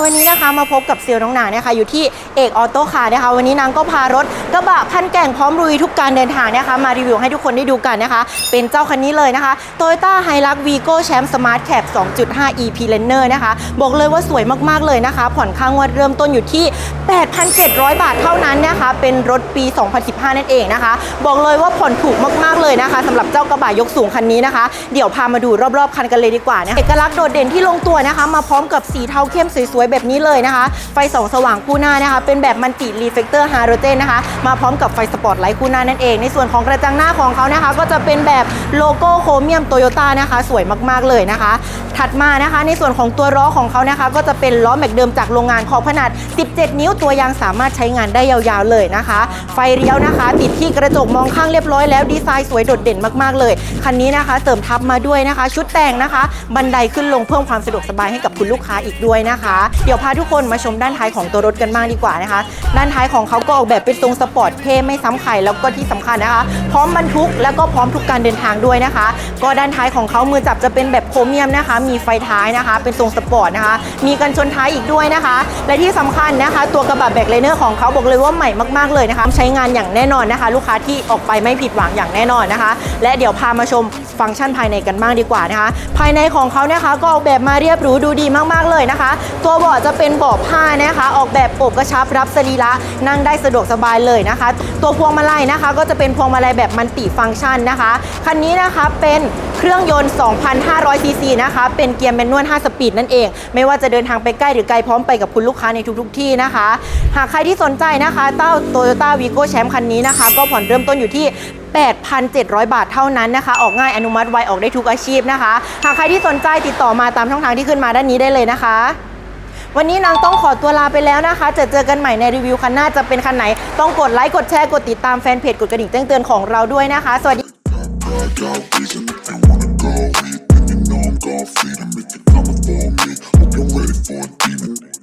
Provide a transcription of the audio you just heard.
วันนี้นะคะมาพบกับเซลล์น้องนางนะคะอยู่ที่เอกออโต้คาร์นะคะ วันนี้นางก็พารถกระบะพันแก่งพร้อมรุยทุกการเดินทางนะคะ มารีวิวให้ทุกคนได้ดูกันนะคะ เป็นเจ้าคันนี้เลยนะคะ Toyota Hilux Vigo Champ Smart Cab 2.5 EP Planner นะคะ บอกเลยว่าสวยมากๆเลยนะคะ ผ่อนค่างวัดเริ่มต้นอยู่ที่ 8,700 บาทเท่านั้นนะคะ เป็นรถปี 2015 นั่นเองนะคะ บอกเลยว่าผ่อนถูกมากๆเลยนะคะสำหรับเจ้ากระบะยกสูงคันนี้นะคะ เดี๋ยวพามาดูรอบๆคันกันเลยดีกว่านะเอกลักษณ์โดดเด่นที่ลงตัวนะคะ มาพร้อมกับสีเทาเข้มสวยๆแบบนี้เลยนะคะ ไฟส่องสว่างคู่หน้านะคะ เป็นแบบมันติรีเฟกเตอร์ฮาโรเจนนะคะ มาพร้อมกับไฟสปอตไลท์คู่หน้านั่นเอง ในส่วนของกระจังหน้าของเขานะคะ ก็จะเป็นแบบโลโก้โครเมียมโตโยต้านะคะ สวยมากๆเลยนะคะ ถัดมานะคะ ในส่วนของตัวล้อของเขานะคะ ก็จะเป็นล้อแม็กเดิมจากโรงงานขอบขนาด 17 นิ้วตัวยางสามารถใช้งานได้ยาวๆเลยนะคะ ไฟเลี้ยวนะคะ ติดที่กระจกมองข้างเรียบร้อยแล้วดีไซน์สวยโดดเด่นมากๆเลยคันนี้นะคะเสริมทับมาด้วยนะคะ ชุดแต่งนะคะ บันไดขึ้นลงเพิ่มความสะดวกสบายให้กับคุณลูกค้าอีกด้วยนะคะเดี๋ยวพาทุกคนมาชมด้านท้ายของตัวรถกันบ้างดีกว่านะคะ ด้านท้ายของเขาก็ออกแบบเป็นทรงสปอร์ตเท่ไม่ซ้ำใครแล้วก็ที่สำคัญนะคะ พร้อมบรรทุกแล้วก็พร้อมทุกการเดินทางด้วยนะคะ ก็ด้านท้ายของเขามือจับจะเป็นแบบโครเมียมนะคะ มีไฟท้ายนะคะ เป็นทรงสปอร์ตนะคะ มีกันชนท้ายอีกด้วยนะคะ และที่สำคัญนะคะ ตัวกระบะแบกไลเนอร์ของเขาบอกเลยว่าใหม่มากๆเลยนะคะใช้งานอย่างแน่นอนนะคะ ลูกค้าที่ออกไปไม่ผิดหวังอย่างแน่นอนนะคะ และเดี๋ยวพามาชมฟังก์ชันภายในกันบ้างดีกว่านะคะ ภายในของเขานะคะก็ออกแบบมาเรียบหรูดูดีมากๆเลยนะคะ ตัวบาะจะเป็นเบาะผ้านะคะ ออกแบบอบกระชับรับสรีระนั่งได้สะดวกสบายเลยนะคะ ตัวพวงมาลัยนะคะ ก็จะเป็นพวงมาลัยแบบมันติฟังก์ชันนะคะ คันนี้นะคะเป็นเครื่องยนต์ 2,500 ซีซีนะคะ เป็นเกียร์แมนนวล 5 สปีดนั่นเอง ไม่ว่าจะเดินทางไปใกล้หรือไกลพร้อมไปกับคุณลูกค้าในทุก ๆ ที่นะคะ หากใครที่สนใจนะคะเต้า Toyota Vigo Champ คันนี้นะคะ ก็ผ่อนเริ่มต้นอยู่ที่ 8,700 บาทเท่านั้นนะคะ ออกง่ายอนุมัติไวออกได้ทุกอาชีพนะคะ หากใครที่สนใจติดต่อมาตามช่องทางที่ขึ้นมาด้านนี้ได้เลยนะคะ วันนี้นางต้องขอตัวลาไปแล้วนะคะ จะเจอกันใหม่ในรีวิวคันหน้าจะเป็นคันไหน ต้องกดไลค์กดแชร์กดติดตามแฟนเพจกดกระดิ่งแจ้งเตือนของเราด้วยนะคะ สวัสดี I'm ready for a demon.